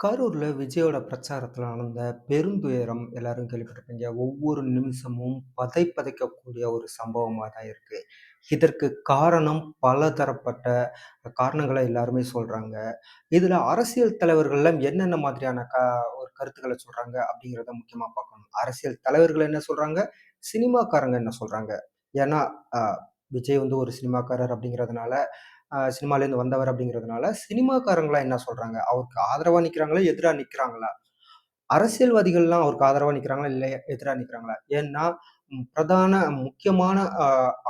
கரூரில் விஜயோட பிரச்சாரத்தில் நடந்த பெருந்துயரம் எல்லாரும் கேள்விப்பட்டிருப்பீங்க. ஒவ்வொரு நிமிஷமும் பதை பதைக்கக்கூடிய ஒரு சம்பவமாக தான் இருக்குது இதற்கு காரணம் பலதரப்பட்ட காரணங்களை எல்லாருமே சொல்கிறாங்க இதில் அரசியல் தலைவர்கள்லாம் என்னென்ன மாதிரியான க ஒரு கருத்துக்களை சொல்கிறாங்க அப்படிங்கிறத முக்கியமாக பார்க்கணும். அரசியல் தலைவர்கள் என்ன சொல்கிறாங்க சினிமாக்காரங்க என்ன சொல்கிறாங்க ஏன்னா, விஜய் வந்து ஒரு சினிமாக்காரர் அப்படிங்கிறதுனால, சினிமாலேருந்து வந்தவர் அப்படிங்கிறதுனால, சினிமாக்காரங்களாம் என்ன சொல்கிறாங்க அவருக்கு ஆதரவாக நிற்கிறாங்களா எதிராக நிற்கிறாங்களா அரசியல்வாதிகள்லாம் அவருக்கு ஆதரவாக நிற்கிறாங்களா இல்லை எதிராக நிற்கிறாங்களா ஏன்னா, பிரதான முக்கியமான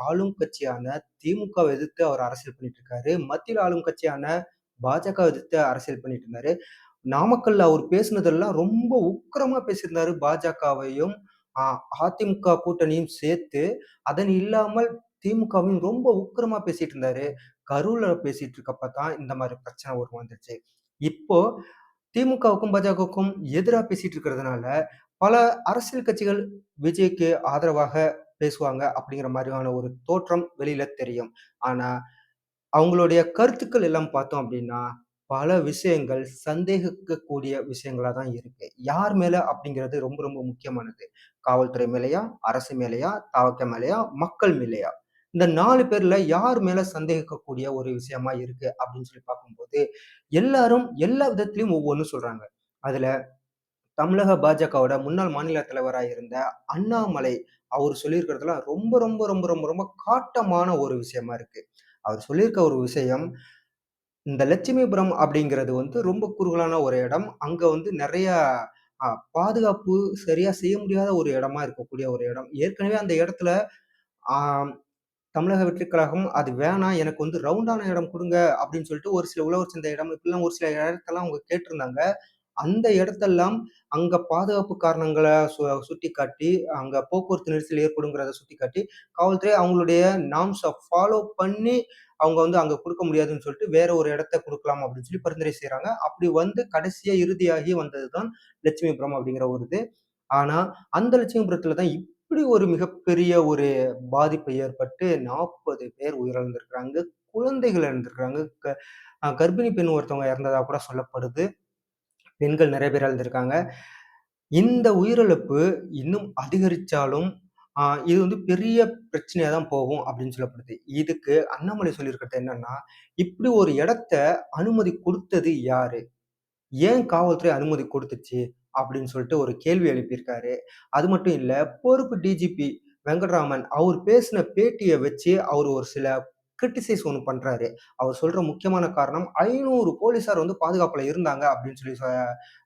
ஆளும் கட்சியான திமுக எதிர்த்து அவர் அரசியல் பண்ணிட்டு இருக்காரு. மத்தியில் ஆளும் கட்சியான பாஜக எதிர்த்து அரசியல் பண்ணிட்டு இருந்தாரு. நாமக்கல்ல அவர் பேசினதெல்லாம் ரொம்ப உக்கிரமா பேசியிருந்தாரு. பாஜகவையும், அதிமுக கூட்டணியும் சேர்த்து, அதன் இல்லாமல் திமுகவையும் ரொம்ப உக்கிரமா பேசிட்டு இருந்தாரு. கரூர்ல பேசிட்டு இருக்கப்ப தான் இந்த மாதிரி பிரச்சனை ஒரு வந்துச்சு இப்போ திமுகவுக்கும், பாஜகவுக்கும் எதிராக பேசிட்டு இருக்கிறதுனால, பல அரசியல் கட்சிகள் விஜய்க்கு ஆதரவாக பேசுவாங்க அப்படிங்கிற மாதிரியான ஒரு தோற்றம் வெளியில தெரியும். ஆனா, அவங்களுடைய கருத்துக்கள் எல்லாம் பார்த்தோம் அப்படின்னா, பல விஷயங்கள் சந்தேகிக்கக்கூடிய விஷயங்களா தான் இருக்கு. யார் மேல அப்படிங்கிறது ரொம்ப ரொம்ப முக்கியமானது. காவல்துறை மேலையா அரசு மேலையா தாவக்க மேலையா மக்கள் மேலையா இந்த நாலு பேர்ல யார் மேல சந்தேகிக்கக்கூடிய ஒரு விஷயமா இருக்கு அப்படின்னு சொல்லி பார்க்கும்போது, எல்லாரும் எல்லா விதத்திலையும் ஒவ்வொன்றும் சொல்றாங்க. அதுல தமிழக பாஜகவோட முன்னாள் மாநில தலைவராக இருந்த அண்ணாமலை அவர் சொல்லியிருக்கிறதெல்லாம் ரொம்ப ரொம்ப ரொம்ப ரொம்ப ரொம்ப காட்டமான ஒரு விஷயமா இருக்கு. அவர் சொல்லியிருக்க ஒரு விஷயம், இந்த லட்சுமிபுரம் அப்படிங்கிறது வந்து ரொம்ப குறுகலான ஒரு இடம். அங்க வந்து நிறைய பாதுகாப்பு சரியா செய்ய முடியாத ஒரு இடமா இருக்கக்கூடிய ஒரு இடம். ஏற்கனவே அந்த இடத்துல தமிழக வெற்றிக் கழகம் அது வேணாம். எனக்கு வந்து ரவுண்டான இடம் கொடுங்க அப்படின்னு சொல்லிட்டு ஒரு சில உழவர் சந்தை இடம் இப்படிலாம் ஒரு சில இடத்தெல்லாம் அவங்க கேட்டிருந்தாங்க. அந்த இடத்தெல்லாம் அங்க பாதுகாப்பு காரணங்களை சு சுட்டிக்காட்டி, அங்க போக்குவரத்து நெரிசல் ஏற்படுங்கிறத சுட்டிக்காட்டி, காவல்துறை அவங்களுடைய நாம்ஸை ஃபாலோ பண்ணி, அவங்க வந்து அங்க கொடுக்க முடியாதுன்னு சொல்லிட்டு, வேற ஒரு இடத்த கொடுக்கலாம் அப்படின்னு சொல்லி பரிந்துரை செய்கிறாங்க அப்படி வந்து கடைசியா இறுதியாகி வந்தது தான் லட்சுமிபுரம் அப்படிங்கிற ஒரு இது. ஆனா, அந்த லட்சுமிபுரத்துல தான் இப்படி ஒரு மிகப்பெரிய ஒரு பாதிப்பு ஏற்பட்டு 40 பேர் உயிரிழந்திருக்கிறாங்க. குழந்தைகள் இறந்திருக்கிறாங்க. க அ கர்ப்பிணி பெண் ஒருத்தவங்க இறந்ததா கூட சொல்லப்படுது. பெண்கள் நிறைய பேர் இறந்திருக்காங்க. இந்த உயிரிழப்பு இன்னும் அதிகரிச்சாலும், இது வந்து பெரிய பிரச்சனையா தான் போகும் அப்படின்னு சொல்லப்படுது. இதுக்கு அண்ணாமலை சொல்லியிருக்கிறது என்னன்னா, இப்படி ஒரு இடத்த அனுமதி குடுத்தது யாரு? ஏன் காவல்துறை அனுமதி குடுத்துச்சு? அப்படின்னு சொல்லிட்டு ஒரு கேள்வி எழுப்பியிருக்காரு. அது மட்டும் இல்லை பொறுப்பு டிஜிபி வெங்கட்ராமன் அவர் பேசின பேட்டியை வச்சு அவர் ஒரு சில கிரிட்டிசைஸ் ஒன்று பண்ணுறாரு அவர் சொல்கிற முக்கியமான காரணம் ஐநூறு போலீஸார் வந்து பாதுகாப்பில் இருந்தாங்க அப்படின்னு சொல்லி சொ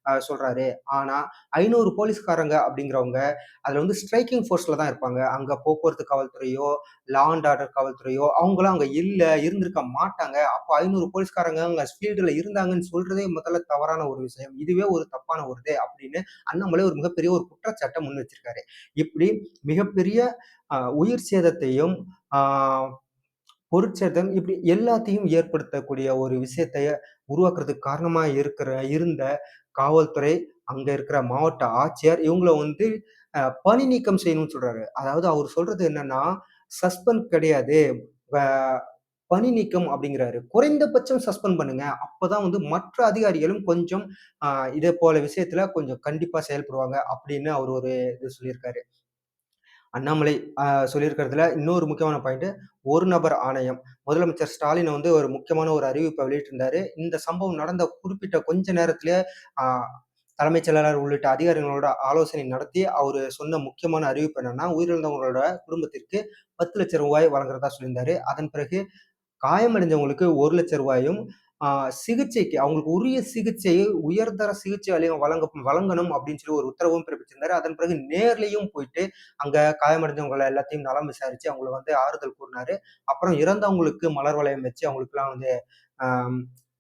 அ சொல்றாரு. ஆனா 500 போலீஸ்காரங்க அப்படிங்கிறவங்க, அதில் வந்து ஸ்ட்ரைக்கிங் ஃபோர்ஸில் தான் இருப்பாங்க. அங்கே போக்குவரத்து காவல்துறையோ, லா அண்ட் ஆர்டர் காவல்துறையோ அவங்களாம் அங்கே இல்லை இருந்திருக்க மாட்டாங்க. அப்போ ஐநூறு போலீஸ்காரங்க அங்கே ஃபீல்டுல இருந்தாங்கன்னு சொல்கிறதே முதல்ல தவறான ஒரு விஷயம். இதுவே ஒரு தப்பான ஒரு இது அப்படின்னு அண்ணாமலை ஒரு மிகப்பெரிய ஒரு குற்றச்சாட்ட முன் வச்சிருக்காரு. இப்படி மிகப்பெரிய உயிர் சேதத்தையும், பொருட்சேதம் இப்படி எல்லாத்தையும் ஏற்படுத்தக்கூடிய ஒரு விஷயத்த உருவாக்குறதுக்கு காரணமா இருக்கிற இருந்த காவல்துறை, அங்க இருக்கிற மாவட்ட ஆட்சியர் இவங்கள வந்து பணி நீக்கம் செய்யணும்னு சொல்றாரு. அதாவது அவர் சொல்றது என்னன்னா, சஸ்பெண்ட் கிடையாது. பணி நீக்கம் அப்படிங்கிறாரு. குறைந்தபட்சம் சஸ்பெண்ட் பண்ணுங்க. அப்பதான் வந்து மற்ற அதிகாரிகளும் கொஞ்சம் இதே போல விஷயத்துல கொஞ்சம் கண்டிப்பா செயல்படுவாங்க அப்படின்னு அவர் ஒரு இது சொல்லியிருக்காரு. அண்ணாமலை சொல்லியிருக்கிறதுல இன்னொரு முக்கியமான பாயிண்ட் ஒரு நபர் ஆணையம். முதலமைச்சர் ஸ்டாலின் வந்து ஒரு முக்கியமான ஒரு அறிவிப்பை வெளியிட்டிருந்தாரு. இந்த சம்பவம் நடந்த குறிப்பிட்ட கொஞ்ச நேரத்திலேயே தலைமைச் செயலாளர் உள்ளிட்ட அதிகாரிகளோட ஆலோசனை நடத்தி, அவர் சொன்ன முக்கியமான அறிவிப்பு என்னன்னா, உயிரிழந்தவங்களோட குடும்பத்திற்கு பத்து லட்சம் ரூபாய் வழங்குறதா சொல்லியிருந்தாரு. அதன் பிறகு காயமடைஞ்சவங்களுக்கு ஒரு லட்சம் ரூபாயும் சிகிச்சைக்கு அவங்களுக்கு உரிய சிகிச்சை, உயர்தர சிகிச்சை அளிய வழங்க வழங்கணும் அப்படின்னு சொல்லி ஒரு உத்தரவும் பிறப்பிச்சிருந்தாரு. அதன் பிறகு நேர்லையும் போயிட்டு, அங்க காயமடைந்தவங்களை எல்லாத்தையும் நலம் விசாரிச்சு, அவங்களை வந்து ஆறுதல் கூறினாரு. அப்புறம் இறந்தவங்களுக்கு மலர் வளையம் வச்சு அவங்களுக்குலாம் வந்து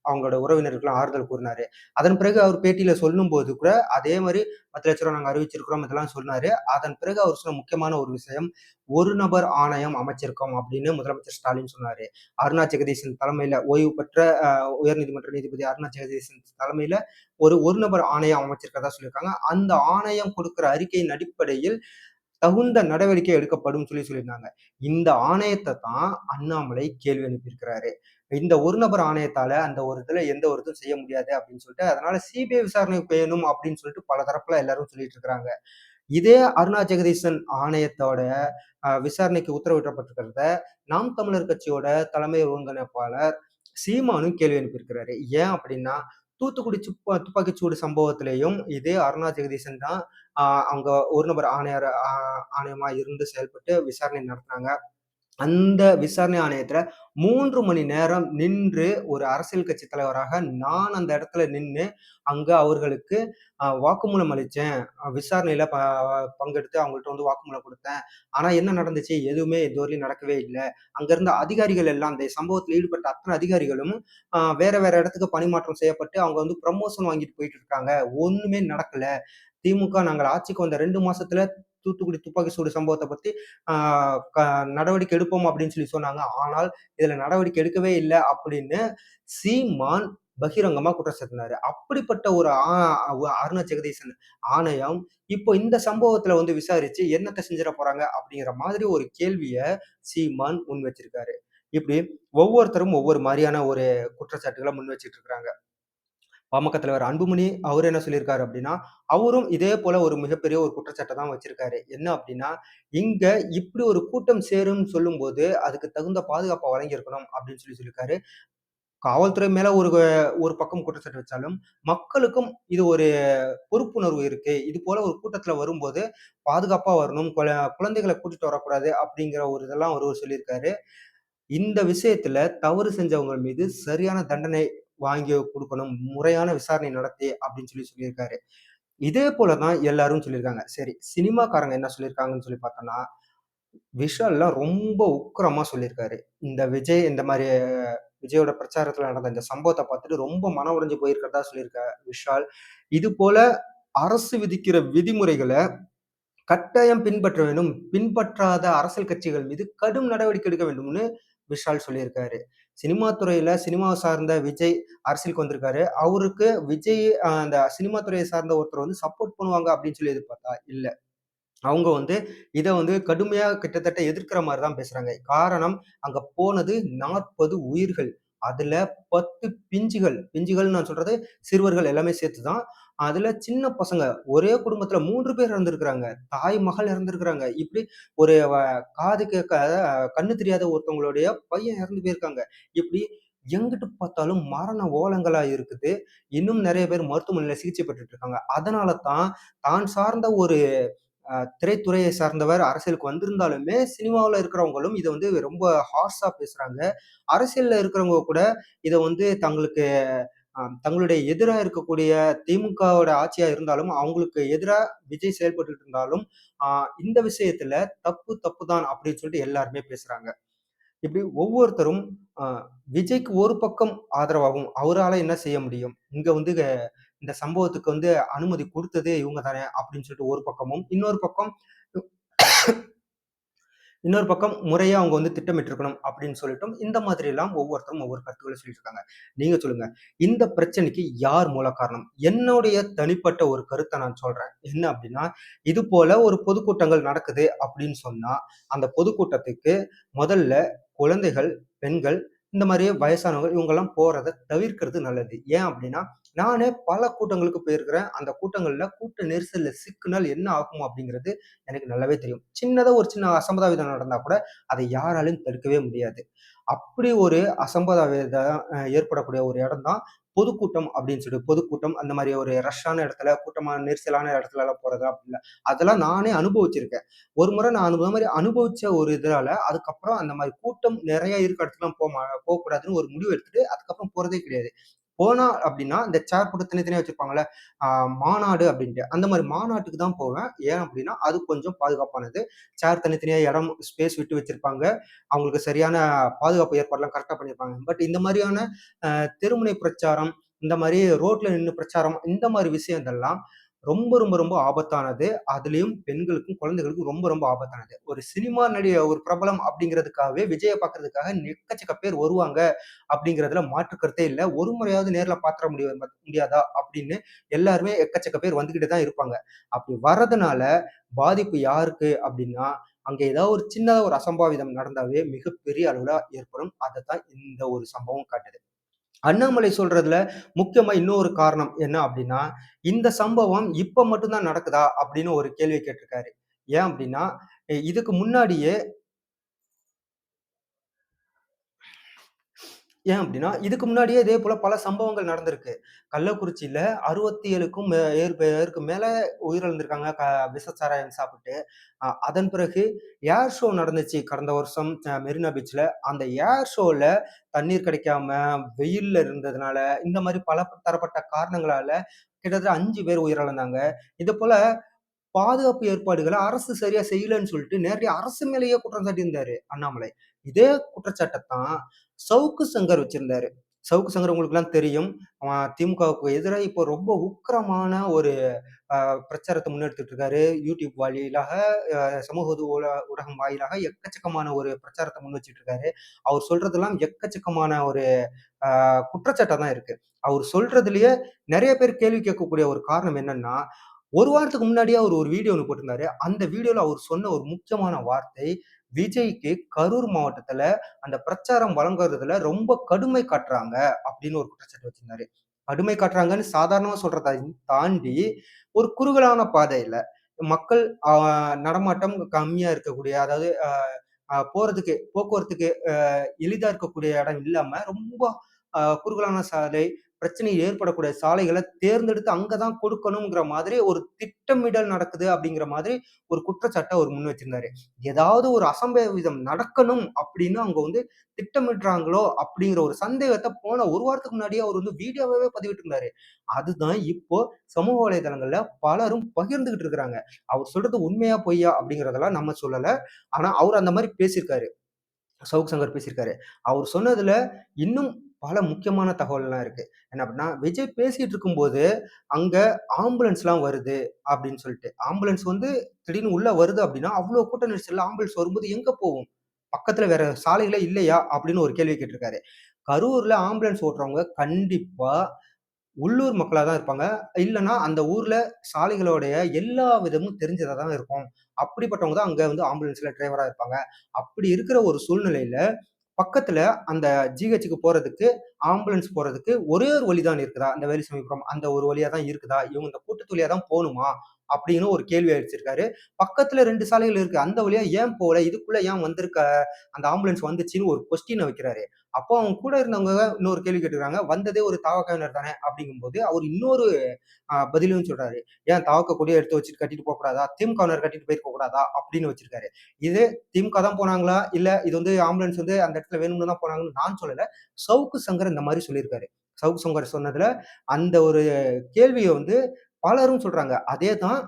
அவங்களோட உறவினருக்குலாம் ஆறுதல் கூறினாரு. அதன் பிறகு அவர் பேட்டியில சொல்லும்போது கூட, அதே மாதிரி பத்து லட்ச ரூபா நாங்கள் அறிவிச்சிருக்கிறோம் இதெல்லாம் சொன்னாரு. அதன் பிறகு அவர் சொன்ன முக்கியமான ஒரு விஷயம், ஒரு நபர் ஆணையம் அமைச்சிருக்கோம் அப்படின்னு முதலமைச்சர் ஸ்டாலின் சொன்னாரு. அருணா ஜெகதீசன் தலைமையில ஓய்வு பெற்ற உயர்நீதிமன்ற நீதிபதி அருணா ஜெகதீசன் தலைமையில ஒரு ஒரு நபர் ஆணையம் அமைச்சிருக்கிறதா சொல்லியிருக்காங்க. அந்த ஆணையம் கொடுக்குற அறிக்கையின் அடிப்படையில் தகுந்த நடவடிக்கை எடுக்கப்படும் சொல்லி சொல்லியிருந்தாங்க. இந்த ஆணையத்தை தான் அண்ணாமலை கேள்வி எழுப்பியிருக்கிறாரு. இந்த ஒரு நபர் ஆணையத்தால அந்த ஒரு இதுல எந்த ஒரு இதுவும் செய்ய முடியாது அப்படின்னு சொல்லிட்டு, அதனால சிபிஐ விசாரணை வேணும் அப்படின்னு சொல்லிட்டு பல தரப்புல எல்லாரும் சொல்லிட்டு இருக்கிறாங்க. இதே அருணா ஜெகதீசன் ஆணையத்தோட விசாரணைக்கு உத்தரவிடப்பட்டிருக்கிறத, நாம் தமிழர் கட்சியோட தலைமை ஒருங்கிணைப்பாளர் சீமானும் கேள்வி எழுப்பியிருக்கிறாரு. ஏன் அப்படின்னா, தூத்துக்குடி துப்ப துப்பாக்கிச்சூடு சம்பவத்திலையும் இதே அருணா ஜெகதீசன் தான் அவங்க அங்க ஒரு நபர் ஆணையர் ஆ ஆணையமா இருந்து செயல்பட்டு விசாரணை நடத்துனாங்க. அந்த விசாரணை ஆணையத்துல மூன்று மணி நேரம் நின்று ஒரு அரசியல் கட்சி தலைவராக நான் அந்த இடத்துல நின்று அங்க அவர்களுக்கு வாக்குமூலம் அளித்தேன் விசாரணையில ப பங்கெடுத்து அவங்கள்ட்ட வந்து வாக்குமூலம் கொடுத்தேன் ஆனா என்ன நடந்துச்சு? எதுவுமே இதுவரையிலும் நடக்கவே இல்லை அங்க இருந்த அதிகாரிகள் எல்லாம் அந்த சம்பவத்தில் ஈடுபட்ட அத்தனை அதிகாரிகளும் வேற வேற இடத்துக்கு பணிமாற்றம் செய்யப்பட்டு, அவங்க வந்து ப்ரமோஷன் வாங்கிட்டு போயிட்டு இருக்காங்க. ஒண்ணுமே நடக்கல. திமுக நாங்கள் ஆட்சிக்கு வந்த ரெண்டு மாசத்துல தூத்துக்குடி துப்பாக்கி சூடு சம்பவத்தை பத்தி க நடவடிக்கை எடுப்போம் அப்படின்னு சொல்லி சொன்னாங்க. ஆனால் இதுல நடவடிக்கை எடுக்கவே இல்லை அப்படின்னு சீமான் பகிரங்கமா குற்றம் சாட்டினாரு. அப்படிப்பட்ட ஒரு ஆ அருணா ஜெகதீசன் ஆணையம், இப்போ இந்த சம்பவத்துல வந்து விசாரிச்சு என்னத்தை செஞ்சிட போறாங்க அப்படிங்கிற மாதிரி ஒரு கேள்விய சீமான் முன் வச்சிருக்காரு. இப்படி ஒவ்வொருத்தரும் ஒவ்வொரு மாதிரியான ஒரு குற்றச்சாட்டுகளை முன் வச்சுட்டு இருக்கிறாங்க. பாமக தலைவர் அன்புமணி அவர் என்ன சொல்லியிருக்காரு அப்படின்னா, அவரும் இதே போல ஒரு மிகப்பெரிய ஒரு குற்றச்சாட்டை தான் வச்சிருக்காரு. என்ன அப்படின்னா, இங்க இப்படி ஒரு கூட்டம் சேரும்னு சொல்லும்போது, அதுக்கு தகுந்த பாதுகாப்பை வழங்கியிருக்கணும் அப்படின்னு சொல்லி சொல்லியிருக்காரு. காவல்துறை மேல ஒரு ஒரு பக்கம் குற்றச்சாட்டு வச்சாலும், மக்களுக்கும் இது ஒரு பொறுப்புணர்வு இருக்கு. இது போல ஒரு கூட்டத்துல வரும்போது பாதுகாப்பா வரணும். குழந்தைகளை கூட்டிட்டு வரக்கூடாது அப்படிங்கிற ஒரு இதெல்லாம் அவரு சொல்லியிருக்காரு. இந்த விஷயத்துல தவறு செஞ்சவங்க மீது சரியான தண்டனை வாங்கி கொடுக்கணும் முறையான விசாரணை நடத்தி அப்படின்னு சொல்லி சொல்லியிருக்காரு. இதே போல தான் எல்லாரும் சொல்லியிருக்காங்க. சரி, சினிமாக்காரங்க என்ன சொல்லியிருக்காங்கன்னு சொல்லி பார்த்தோம்னா, விஷால்லாம் ரொம்ப உக்கிரமா சொல்லியிருக்காரு. இந்த விஜய் இந்த மாதிரி விஜயோட பிரச்சாரத்துல நடந்த இந்த சம்பவத்தை பார்த்துட்டு ரொம்ப மனம் உடைஞ்சு போயிருக்கிறதா சொல்லியிருக்க விஷால். இது போல அரசு விதிக்கிற விதிமுறைகளை கட்டாயம் பின்பற்ற வேண்டும். பின்பற்றாத அரசியல் கட்சிகள் மீது கடும் நடவடிக்கை எடுக்க வேண்டும்னு விஷால் சொல்லியிருக்காரு. சினிமா துறையில சினிமாவை சார்ந்த விஜய் அரசியலுக்கு வந்திருக்காரு. அவருக்கு விஜய் அந்த சினிமா துறையை சார்ந்த ஒருத்தர் வந்து சப்போர்ட் பண்ணுவாங்க அப்படின்னு சொல்லி எதிர்பார்த்தா, இல்ல. அவங்க வந்து இதை வந்து கடுமையாக கிட்டத்தட்ட எதிர்க்கிற மாதிரி தான் பேசுறாங்க. காரணம், அங்க போனது 40 உயிர்கள். அதுல 10 பிஞ்சுகள். பிஞ்சுகள்னு நான் சொல்றது சிறுவர்கள் எல்லாமே சேர்த்து தான். அதுல சின்ன பசங்க. ஒரே குடும்பத்துல மூன்று பேர் இறந்திருக்கிறாங்க. தாய், மகள் இறந்திருக்கிறாங்க. இப்படி ஒரு வ காது கேட்காத, கண்ணு தெரியாத ஒருத்தவங்களுடைய பையன் இறந்து போயிருக்காங்க. இப்படி எங்கிட்டு பார்த்தாலும் மரண ஓலங்களா இருக்குது. இன்னும் நிறைய பேர் மருத்துவமனையில சிகிச்சை பெற்றுட்டு இருக்காங்க. அதனால தான், தான் சார்ந்த ஒரு திரைத்துறையை சார்ந்தவர் அரசியலுக்கு வந்திருந்தாலுமே, சினிமாவில் இருக்கிறவங்களும் இதை வந்து ரொம்ப ஹார்ஸா பேசுறாங்க. அரசியல்ல இருக்கிறவங்க கூட இதை வந்து தங்களுக்கு தங்களுடைய எதிராக இருக்கக்கூடிய திமுகவோட ஆட்சியா இருந்தாலும், அவங்களுக்கு எதிராக விஜய் செயல்பட்டு இருந்தாலும், இந்த விஷயத்துல தப்பு தப்பு தான் அப்படின்னு சொல்லிட்டு எல்லாருமே பேசுறாங்க. இப்படி ஒவ்வொருத்தரும் விஜய்க்கு ஒரு பக்கம் ஆதரவாகவும், அவரால என்ன செய்ய முடியும்? இங்க வந்து இந்த சம்பவத்துக்கு வந்து அனுமதி கொடுத்ததே இவங்க தானே அப்படின்னு சொல்லிட்டு ஒரு பக்கமும், இன்னொரு பக்கம் இன்னொரு பக்கம் முறையா அவங்க வந்து திட்டமிட்டிருக்கணும் அப்படின்னு சொல்லிட்டும், இந்த மாதிரி எல்லாம் ஒவ்வொருத்தரும் ஒவ்வொரு கருத்துக்களை சொல்லிட்டு இருக்காங்க. நீங்க சொல்லுங்க. இந்த பிரச்சனைக்கு யார் மூல காரணம்? என்னுடைய தனிப்பட்ட ஒரு கருத்தை நான் சொல்றேன். என்ன அப்படின்னா, இது போல ஒரு பொதுக்கூட்டங்கள் நடக்குது அப்படின்னு சொன்னா, அந்த பொதுக்கூட்டத்துக்கு முதல்ல குழந்தைகள், பெண்கள், இந்த மாதிரியே வயசானவங்க இவங்கெல்லாம் போறதை தவிர்க்கிறது நல்லது. ஏன் அப்படின்னா, நானே பல கூட்டங்களுக்கு போயிருக்கிறேன். அந்த கூட்டங்களில் கூட்ட நெரிசலில் சிக்குனால் என்ன ஆகும் அப்படிங்கிறது எனக்கு நல்லாவே தெரியும். சின்னதாக ஒரு சின்ன அசம்பதாவிதம் நடந்தால் கூட, அதை யாராலையும் தடுக்கவே முடியாது. அப்படி ஒரு அசம்பதாவிதம் ஏற்படக்கூடிய ஒரு இடம் தான் பொதுக்கூட்டம் அப்படின்னு சொல்லிட்டு பொதுக்கூட்டம் அந்த மாதிரி ஒரு ரஷ்ஷான இடத்துல, கூட்டமான நெரிசலான இடத்துலலாம் போறது அப்படி இல்லை அதெல்லாம் நானே அனுபவிச்சிருக்கேன். ஒரு முறை நான் அந்த மாதிரி அனுபவிச்ச ஒரு இதனால அதுக்கப்புறம் அந்த மாதிரி கூட்டம் நிறைய இருக்க இடத்துலாம் போக போகக்கூடாதுன்னு ஒரு முடிவு எடுத்துட்டு, அதுக்கப்புறம் போறதே கிடையாது. போனா அப்படின்னா, இந்த சேர் போட்டு தனி வச்சிருப்பாங்கல்ல, மாநாடு அப்படின்ட்டு. அந்த மாதிரி மாநாட்டுக்கு தான் போவேன். ஏன் அப்படின்னா, அது கொஞ்சம் பாதுகாப்பானது. சேர் தனித்தனியா இடம், ஸ்பேஸ் விட்டு வச்சிருப்பாங்க. அவங்களுக்கு சரியான பாதுகாப்பு ஏற்பாடுலாம் கரெக்டாக பண்ணியிருப்பாங்க. பட் இந்த மாதிரியான திருமுனை பிரச்சாரம், இந்த மாதிரி ரோட்ல நின்று பிரச்சாரம், இந்த மாதிரி விஷயங்கள்லாம் ரொம்ப, ரொம்ப, ரொம்ப ஆபத்தானது. அதுலேயும் பெண்களுக்கும், குழந்தைகளுக்கும் ரொம்ப, ரொம்ப ஆபத்தானது. ஒரு சினிமா நடிக ஒரு பிரபலம் அப்படிங்கிறதுக்காகவே விஜயை பார்க்கறதுக்காக எக்கச்சக்க பேர் வருவாங்க அப்படிங்கிறதுல மாற்று கருத்தே ஒரு முறையாவது நேரில் பாத்துற முடிய முடியாதா அப்படின்னு எல்லாருமே எக்கச்சக்க பேர் வந்துக்கிட்டு தான் இருப்பாங்க. அப்படி வர்றதுனால பாதிப்பு யாருக்கு அப்படின்னா, அங்கே ஏதாவது ஒரு சின்னதாக ஒரு அசம்பாவிதம் நடந்தாவே மிகப்பெரிய அளவில் ஏற்படும். அதை தான் இந்த ஒரு சம்பவம் காட்டுது. அண்ணாமலை சொல்றதுல முக்கியமா இன்னொரு காரணம் என்ன அப்படின்னா, இந்த சம்பவம் இப்ப மட்டும்தான் நடக்குதா? அப்படின்னு ஒரு கேள்வி கேட்டிருக்காரு. ஏன் அப்படின்னா, இதுக்கு முன்னாடியே ஏன் அப்படின்னா, இதுக்கு முன்னாடியே இதே போல பல சம்பவங்கள் நடந்திருக்கு. கள்ளக்குறிச்சியில 67க்கும் மே ஏர் பேருக்கு மேல உயிரிழந்திருக்காங்க. க விஷச்சாராயம் சாப்பிட்டு. அதன் பிறகு ஏர் ஷோ நடந்துச்சு கடந்த வருஷம் மெரினா பீச்ல. அந்த ஏர் ஷோல தண்ணீர் கிடைக்காம, வெயில்ல இருந்ததுனால, இந்த மாதிரி பல தரப்பட்ட காரணங்களால கிட்டத்தட்ட அஞ்சு பேர் உயிரிழந்தாங்க. இது போல பாதுகாப்பு ஏற்பாடுகளை அரசு சரியா செய்யலன்னு சொல்லிட்டு நேரடியாக அரசு மேலேயே குற்றம் சாட்டியிருந்தாரு அண்ணாமலை. இதே குற்றச்சாட்டை தான் சவுக்கு சங்கர் வச்சிருந்தாரு. சவுக்கு சங்கர் உங்களுக்குலாம் தெரியும். திமுகவுக்கு எதிராக இப்போ ரொம்ப உக்கிரமான ஒரு பிரச்சாரத்தை முன்னெடுத்துட்டு இருக்காரு. யூடியூப் வாயிலாக, சமூக ஊடகம் வாயிலாக எக்கச்சக்கமான ஒரு பிரச்சாரத்தை முன் வச்சுட்டு இருக்காரு. அவர் சொல்றதெல்லாம் எக்கச்சக்கமான ஒரு குற்றச்சாட்டாக தான் இருக்கு. அவர் சொல்றதுலயே நிறைய பேர் கேள்வி கேட்கக்கூடிய ஒரு காரணம் என்னன்னா, ஒரு வாரத்துக்கு முன்னாடியே அவர் ஒரு வீடியோ ஒன்று போட்டிருந்தாரு. அந்த வீடியோவில் அவர் சொன்ன ஒரு முக்கியமான வார்த்தை, "விஜய்க்கு கரூர் மாவட்டத்துல அந்த பிரச்சாரம் வழங்குறதுல ரொம்ப கடுமை காட்டுறாங்க" அப்படின்னு ஒரு குற்றச்சாட்டு வச்சிருந்தாரு. கடுமை காட்டுறாங்கன்னு சாதாரணமா சொல்றத தாண்டி, ஒரு குறுகலான பாதையில மக்கள் நடமாட்டம் கம்மியா இருக்கக்கூடிய, அதாவது போறதுக்கு போக்குவரத்துக்கு எளிதா இருக்கக்கூடிய இடம் இல்லாம, ரொம்ப குறுகலான சாலை, பிரச்சனை ஏற்படக்கூடிய சாலைகளை தேர்ந்தெடுத்து அங்கே தான் கொடுக்கணுங்கிற மாதிரி ஒரு திட்டமிடல் நடக்குது அப்படிங்கிற மாதிரி ஒரு குற்றச்சாட்டை அவர் முன் வச்சிருந்தாரு. ஏதாவது ஒரு அசம்பாவிதம் நடக்கணும் அப்படின்னு அவங்க வந்து திட்டமிடுறாங்களோ அப்படிங்கிற ஒரு சந்தேகத்தை போன ஒரு வாரத்துக்கு முன்னாடியே அவர் வந்து வீடியோவே பதிவிட்டு இருந்தாரு. அதுதான் இப்போ சமூக வலைதளங்கள்ல பலரும் பகிர்ந்துகிட்டு இருக்கிறாங்க. அவர் சொல்றது உண்மையா, பொய்யா அப்படிங்கிறதெல்லாம் நம்ம சொல்லலை ஆனா அவர் அந்த மாதிரி பேசியிருக்காரு. சவுக் சங்கர் பேசியிருக்காரு. அவர் சொன்னதுல இன்னும் பல முக்கியமான தகவல்லாம் இருக்கு. என்ன அப்படின்னா, விஜய் பேசிட்டு இருக்கும்போது, அங்க ஆம்புலன்ஸ்லாம் வருது அப்படின்னு சொல்லிட்டு. ஆம்புலன்ஸ் வந்து திடீர்னு உள்ள வருது அப்படின்னா, அவ்வளோ கூட்ட நெரிசல்ல ஆம்புலன்ஸ் வரும்போது எங்க போகும்? பக்கத்துல வேற சாலைகளே இல்லையா? அப்படின்னு ஒரு கேள்வி கேட்டிருக்காரு. கரூர்ல ஆம்புலன்ஸ் ஓட்டுறவங்க கண்டிப்பா உள்ளூர் மக்களாக தான் இருப்பாங்க. இல்லைன்னா அந்த ஊர்ல சாலைகளோடைய எல்லா விதமும் தெரிஞ்சதாக தான் இருக்கும். அப்படிப்பட்டவங்க தான் அங்கே வந்து ஆம்புலன்ஸ்ல டிரைவராக இருப்பாங்க. அப்படி இருக்கிற ஒரு சூழ்நிலையில, பக்கத்துல அந்த ஜிஹெச்சுக்கு போறதுக்கு, ஆம்புலன்ஸ் போறதுக்கு ஒரே ஒரு வழி தான் இருக்குதா? அந்த வேலுசாமிபுரம் அந்த ஒரு வழியா தான் இருக்குதா? இவங்க இந்த கூட்டத்து வழியா தான் போகணுமா அப்படின்னு ஒரு கேள்வி அடிச்சிருக்காரு பக்கத்துல ரெண்டு சாலைகள் இருக்கு. அந்த வழியா ஏன் போல? இதுக்குள்ள ஏன் வந்திருக்க? அந்த ஆம்புலன்ஸ் வந்துச்சுன்னு ஒரு கொஸ்டின வைக்கிறாரு. அப்போ அவங்க கூட இருந்தவங்க இன்னொரு கேள்வி கேட்டுக்கிறாங்க வந்ததே ஒரு தாவக்கவினர் தானே அப்படிங்கும்போது, அவர் இன்னொரு பதிலும் சொல்றாரு. ஏன் தாவக்க கொடியை எடுத்து வச்சுட்டு கட்டிட்டு போக்கூடாதா? திமுகவினர் கட்டிட்டு போயிருக்க கூடாதா? அப்படின்னு வச்சிருக்காரு. இது திமுக தான் போனாங்களா? இல்ல இது வந்து ஆம்புலன்ஸ் வந்து அந்த இடத்துல வேணும்னு தான் போனாங்கன்னு நான் சொல்லல. சவுக்கு சங்கர் இந்த மாதிரி சொல்லியிருக்காரு. சவுக்கு சங்கர் சொன்னதுல அந்த ஒரு கேள்வியை வந்து பலரும் சொல்றாங்க. அதே தான்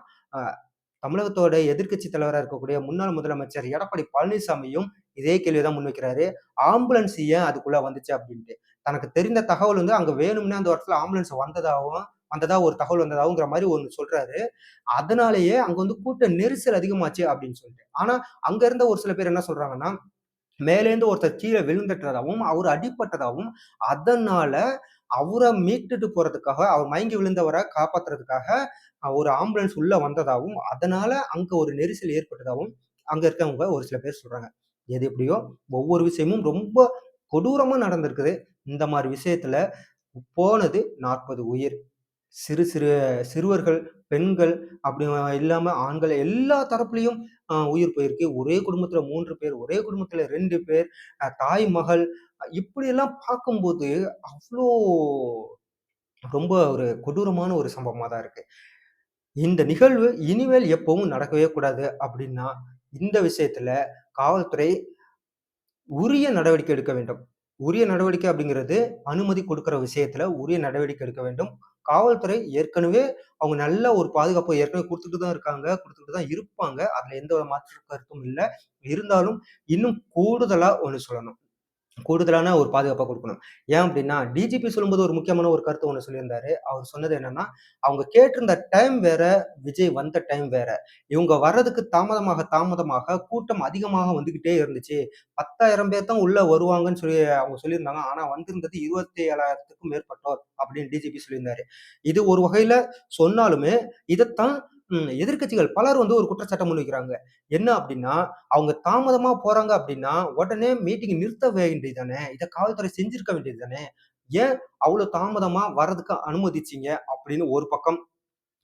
தமிழகத்தோட எதிர்க்கட்சி தலைவராக இருக்கக்கூடிய முன்னாள் முதலமைச்சர் எடப்பாடி பழனிசாமியும் இதே கேள்விதான் முன்வைக்கிறாரு. ஆம்புலன்ஸ் ஏன் அதுக்குள்ள வந்துச்சு அப்படின்ட்டு தனக்கு தெரிந்த தகவல் வந்து அங்க வேணும்னே அந்த இடத்துல ஆம்புலன்ஸ் வந்ததாகவும் வந்ததா ஒரு தகவல் வந்ததாகுங்கிற மாதிரி ஒன்று சொல்றாரு. அதனாலேயே அங்க வந்து கூட்ட நெரிசல் அதிகமாச்சு அப்படின்னு சொல்லிட்டு. ஆனா அங்க இருந்த ஒரு சில பேர் என்ன சொல்றாங்கன்னா, மேலேருந்து ஒருத்தர் கீழே விழுந்துட்டதாகவும் அவர் அடிப்பட்டதாகவும் அதனால அவரை மீட்டுட்டு போறதுக்காக, அவர் மயங்கி விழுந்தவரை காப்பாத்துறதுக்காக ஒரு ஆம்புலன்ஸ் உள்ள வந்ததாகவும் அதனால அங்க ஒரு நெரிசல் ஏற்பட்டதாகவும் அங்க இருக்கவங்க ஒரு சில பேர் சொல்றாங்க. எது எப்படியோ ஒவ்வொரு விஷயமும் ரொம்ப கொடூரமா நடந்திருக்குது. இந்த மாதிரி விஷயத்துல போனது 40 உயிர். சிறு சிறு சிறுவர்கள், பெண்கள் அப்படி இல்லாமல் ஆண்கள் எல்லா தரப்புலையும் உயிர் போயிருக்கு. ஒரே குடும்பத்தில் மூன்று பேர், ஒரே குடும்பத்தில் ரெண்டு பேர், தாய், மகள் இப்படியெல்லாம் பார்க்கும்போது அவ்வளோ ரொம்ப ஒரு கொடூரமான ஒரு சம்பவமாக தான் இருக்குது இந்த நிகழ்வு இனிமேல் எப்பவும் நடக்கவே கூடாது அப்படின்னா, இந்த விஷயத்துல காவல்துறை உரிய நடவடிக்கை எடுக்க வேண்டும். உரிய நடவடிக்கை அப்படிங்கிறது, அனுமதி கொடுக்குற விஷயத்துல உரிய நடவடிக்கை எடுக்க வேண்டும். காவல்துறை ஏற்கனவே அவங்க நல்ல ஒரு பாதுகாப்பு ஏற்கனவே கொடுத்துட்டு தான் இருக்காங்க. கொடுத்துட்டு தான் இருப்பாங்க. அதுல எந்த ஒரு மாற்று கருத்தும் இல்லை இருந்தாலும் இன்னும் கூடுதலா ஒன்று சொல்லணும். கூடுதலான ஒரு பாதுகாப்பாக கொடுக்கணும் ஏன் அப்படின்னா டிஜிபி சொல்லும்போது ஒரு முக்கியமான ஒரு கருத்து ஒன்று சொல்லியிருந்தாரு. அவர் சொன்னது என்னன்னா, அவங்க கேட்டிருந்த டைம் வேற, விஜய் வந்த டைம் வேற. இவங்க வர்றதுக்கு தாமதமாக, தாமதமாக கூட்டம் அதிகமாக வந்துகிட்டே இருந்துச்சு. 10,000 பேர் தான் உள்ள வருவாங்கன்னு சொல்லி அவங்க சொல்லியிருந்தாங்க. ஆனா வந்திருந்தது 27,000த்துக்கும் மேற்பட்டோர் அப்படின்னு டிஜிபி சொல்லியிருந்தாரு. இது ஒரு வகையில சொன்னாலுமே, இதைத்தான் எதிர்கட்சிகள் எதிர்க்கட்சிகள் பலர் வந்து ஒரு குற்றச்சாட்டை முன்வைக்கிறாங்க. என்ன அப்படின்னா அவங்க தாமதமா போறாங்க அப்படின்னா உடனே மீட்டிங் நிறுத்த வேண்டியது தானே! இதை காவல்துறை செஞ்சிருக்க வேண்டியது தானே! ஏன் அவ்வளவு தாமதமா வர்றதுக்கு அனுமதிச்சீங்க? அப்படின்னு ஒரு பக்கம்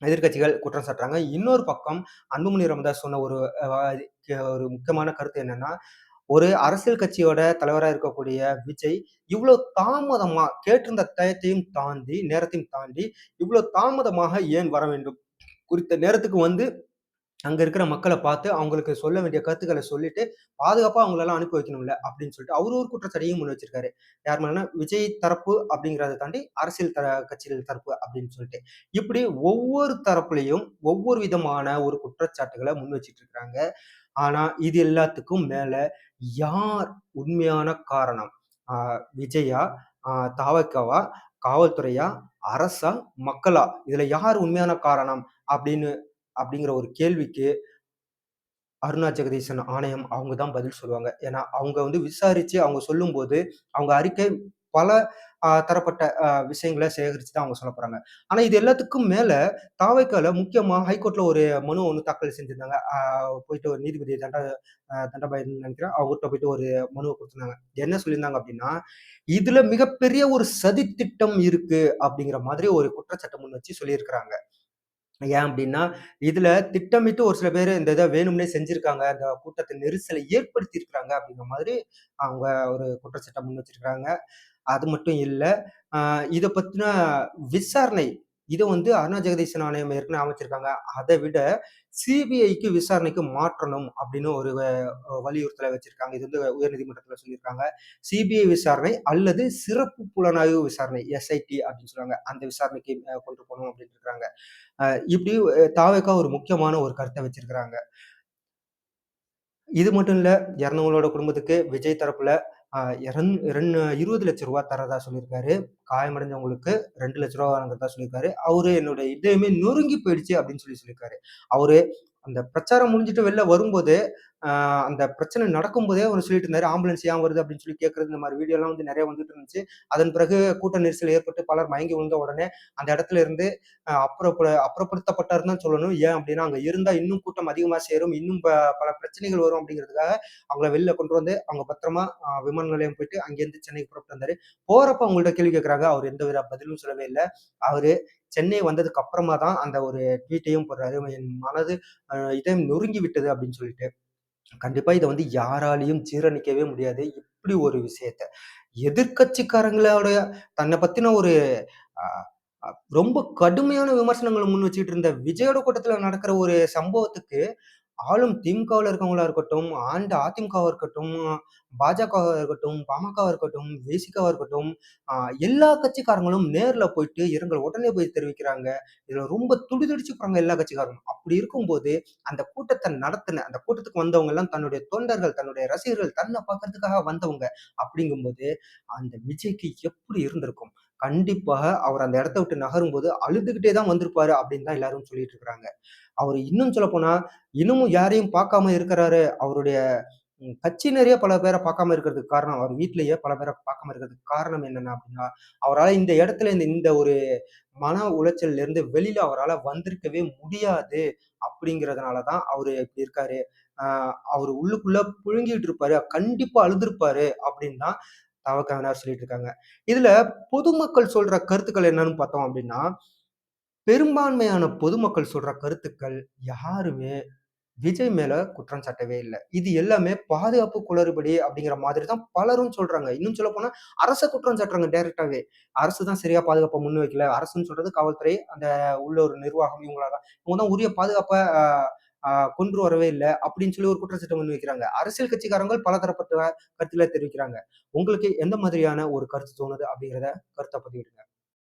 எதிர்க்கட்சிகள் குற்றம் சாட்டுறாங்க. இன்னொரு பக்கம் அன்புமணி ராமதாஸ் சொன்ன ஒரு ஒரு முக்கியமான கருத்து என்னன்னா, ஒரு அரசியல் கட்சியோட தலைவராக இருக்கக்கூடிய விஜய், இவ்வளோ தாமதமாக கேட்டிருந்த டயத்தையும் தாண்டி நேரத்தையும் தாண்டி, இவ்வளோ தாமதமாக ஏன் வர வேண்டும்? குறித்த நேரத்துக்கு வந்து அங்கே இருக்கிற மக்களை பார்த்து அவங்களுக்கு சொல்ல வேண்டிய கருத்துக்களை சொல்லிட்டு, பாதுகாப்பாக அவங்களெல்லாம் அனுப்பி வைக்கணும்ல அப்படின்னு சொல்லிட்டு அவரு ஒரு குற்றச்சாட்டையும் முன் வச்சிருக்காரு. யார் மேலனா விஜய் தரப்பு அப்படிங்கிறத தாண்டி அரசியல் தர கட்சிகள் தரப்பு அப்படின்னு சொல்லிட்டு. இப்படி ஒவ்வொரு தரப்புலையும் ஒவ்வொரு விதமான ஒரு குற்றச்சாட்டுகளை முன் வச்சுட்டு இருக்கிறாங்க ஆனால் இது எல்லாத்துக்கும் மேலே யார் உண்மையான காரணம்? விஜயா? தாவக்காவா காவல்துறையா? அரசா? மக்களா? இதுல யார் உண்மையான காரணம்? அப்படின்னு அப்படிங்கிற ஒரு கேள்விக்கு அருணா ஜெகதீசன் ஆணையம் அவங்க தான் பதில் சொல்லுவாங்க. ஏன்னா, அவங்க வந்து விசாரிச்சு அவங்க சொல்லும்போது, அவங்க அறிக்கை பல தரப்பட்ட விஷயங்களை சேகரித்து தான் அவங்க சொல்லப் போகிறாங்க ஆனால் இது எல்லாத்துக்கும் மேலே தாவைக்கால முக்கியமாக ஹைகோர்ட்டில் ஒரு மனு ஒன்று தாக்கல் செஞ்சுருந்தாங்க போயிட்டு ஒரு நீதிபதி தண்ட அ நினைக்கிறேன் அவங்ககிட்ட போயிட்டு ஒரு மனுவை கொடுத்துருந்தாங்க என்ன சொல்லியிருந்தாங்க அப்படின்னா இதில் மிகப்பெரிய ஒரு சதித்திட்டம் இருக்குது அப்படிங்கிற மாதிரி ஒரு குற்றச்சட்டம் முன் வச்சு சொல்லியிருக்கிறாங்க. ஏன் அப்படின்னா இதுல திட்டமிட்டு ஒரு சில பேர் இந்த இதை வேணும்னே செஞ்சிருக்காங்க. அந்த கூட்டத்தை நெரிசலை ஏற்படுத்தி இருக்கிறாங்க அப்படிங்கிற மாதிரி அவங்க ஒரு குற்றச்சாட்ட முன் வச்சிருக்கிறாங்க அது மட்டும் இல்லை இதை பத்தின விசாரணை இதை வந்து அருணா ஜெகதீசன் ஆணையம் ஏற்கனவே அமைச்சிருக்காங்க. அதை விட சிபிஐக்கு விசாரணைக்கு மாற்றணும் அப்படின்னு ஒரு வலியுறுத்தலை வலியுறுத்தல வச்சிருக்காங்க. இது வந்து உயர்நீதிமன்றத்தில் சொல்லியிருக்காங்க. சிபிஐ விசாரணை அல்லது சிறப்பு புலனாய்வு விசாரணை எஸ்ஐடி அப்படின்னு சொல்லுவாங்க. அந்த விசாரணைக்கு கொண்டு போகணும் அப்படின்னு இருக்காங்க. இப்படி த.வெ.க ஒரு முக்கியமான ஒரு கருத்தை வச்சிருக்கிறாங்க. இது மட்டும் இல்ல, இறந்தவங்களோட குடும்பத்துக்கு விஜய் தரப்புல ரெண்டு இரண் இரண் ரூ. 20,00,000 தர்றதா சொல்லியிருக்காரு. காயமடைஞ்சவங்களுக்கு ரெண்டு லட்ச ரூபா வழங்குறதா சொல்லியிருக்காரு. அவரு என்னோட இதயமே நொறுங்கி போயிடுச்சு அப்படின்னு சொல்லி சொல்லியிருக்காரு. அவரு அந்த பிரச்சாரம் முடிஞ்சிட்டு வெளில வரும்போது, அந்த பிரச்சனை நடக்கும்போதே அவர் சொல்லிட்டு இருந்தாரு, ஆம்புலன்ஸ் ஏன் வருது அப்படின்னு சொல்லி கேட்கறது, இந்த மாதிரி வீடியோலாம் வந்து நிறைய வந்துட்டு இருந்துச்சு. அதன் பிறகு கூட்ட நெரிசல் ஏற்பட்டு பலர் மயங்கி விழுந்த உடனே, அந்த இடத்துல இருந்து அப்புறப்ப அப்புறப்படுத்தப்பட்டாருன்னு தான் சொல்லணும். ஏன் அப்படின்னா, அங்கே இருந்தால் இன்னும் கூட்டம் அதிகமாக சேரும். இன்னும் ப பல பிரச்சனைகள் வரும் அப்படிங்கிறதுக்காக, அவங்கள வெளில கொண்டு வந்து அவங்க பத்திரமா விமான நிலையம் போயிட்டு அங்கேருந்து சென்னைக்கு புறப்பட்டு வந்தாரு. போறப்ப அவங்கள்ட்ட கேள்வி கேட்குறாங்க அவர் எந்த வித பதிலும் சொல்லவே இல்லை அவரு சென்னை வந்ததுக்கு அப்புறமா தான் அந்த ஒரு ட்வீட்டையும் போடுறாரு. என் மனது அ இதயம் நொறுங்கி விட்டது அப்படின்னு சொல்லிட்டு. கண்டிப்பா இதை வந்து யாராலையும் ஜீரணிக்கவே முடியாது. இப்படி ஒரு விஷயத்த. எதிர்க்கட்சிக்காரங்களோட தன்னை பத்தின ஒரு அ அ ரொம்ப கடுமையான விமர்சனங்கள முன் வச்சுக்கிட்டு இருந்த விஜயோட கூட்டத்துல நடக்கிற ஒரு சம்பவத்துக்கு ஆளும் திமுகவில் இருக்கவங்களா இருக்கட்டும், ஆண்டு அதிமுகவாக இருக்கட்டும், பாஜகவாக இருக்கட்டும், பாமகவாக இருக்கட்டும், விசிகவா இருக்கட்டும், எல்லா கட்சிக்காரங்களும் நேரில் போயிட்டு இரங்கல் உடனே போய் தெரிவிக்கிறாங்க. இதில் ரொம்ப துடிதுடிச்சு போறாங்க எல்லா கட்சிக்காரங்களும். அப்படி இருக்கும்போது, அந்த கூட்டத்தை நடத்தின அந்த கூட்டத்துக்கு வந்தவங்க எல்லாம் தன்னுடைய தொண்டர்கள், தன்னுடைய ரசிகர்கள், தன்னை பார்க்கறதுக்காக வந்தவங்க. அப்படிங்கும்போது, அந்த விஜய்க்கு எப்படி இருந்திருக்கும்? கண்டிப்பாக அவர் அந்த இடத்த விட்டு நகரும்போது அழுதுகிட்டே தான் வந்திருப்பாரு அப்படின்னு தான் எல்லாரும் சொல்லிட்டு இருக்கிறாங்க. அவர் இன்னும் சொல்லப்போனா, இன்னமும் யாரையும் பார்க்காம இருக்கிறாரு. அவருடைய கட்சியினரையே கட்சியினரே பல பேரை பார்க்காம இருக்கிறதுக்கு காரணம், அவர் வீட்லயே பல பேரை பார்க்காம இருக்கிறதுக்கு காரணம் என்னன்னா அப்படின்னா, அவரால் இந்த இடத்துல இந்த இந்த ஒரு மன உளைச்சல்ல இருந்து வெளியில அவரால் வந்திருக்கவே முடியாது. அப்படிங்கிறதுனால தான் அவரு இப்படி இருக்காரு. அவர் அவரு உள்ளுக்குள்ள புழுங்கிட்டு இருப்பாரு. கண்டிப்பா அழுதுருப்பாரு அப்படின்னு தான் தவகவினர் சொல்லிட்டு இருக்காங்க. இதுல பொதுமக்கள் சொல்ற கருத்துக்கள் என்னன்னு பார்த்தோம் அப்படின்னா, பெரும்பான்மையான பொதுமக்கள் சொல்ற கருத்துக்கள் யாருமே விஜய் மேல குற்றம் சாட்டவே இல்லை இது எல்லாமே பாதுகாப்பு குளறுபடி அப்படிங்கிற மாதிரி தான் பலரும் சொல்றாங்க. இன்னும் சொல்லப்போனா அரச குற்றம் சாட்டுறாங்க டைரக்டாவே அரசு தான் சரியா முன் வைக்கல அரசுன்னு சொல்றது காவல்துறை, அந்த உள்ள ஒரு நிர்வாகம் இவங்களால இவங்க தான் உரிய பாதுகாப்பை கொன்று கொண்டு வரவே இல்லை அப்படின்னு சொல்லி ஒரு குற்றச்சாட்டு முன் வைக்கிறாங்க அரசியல் கட்சிக்காரங்கள் பல தரப்பட்ட கருத்துல தெரிவிக்கிறாங்க. உங்களுக்கு எந்த மாதிரியான ஒரு கருத்து தோணுது அப்படிங்கிறத கருத்தை பதிவிடுங்க.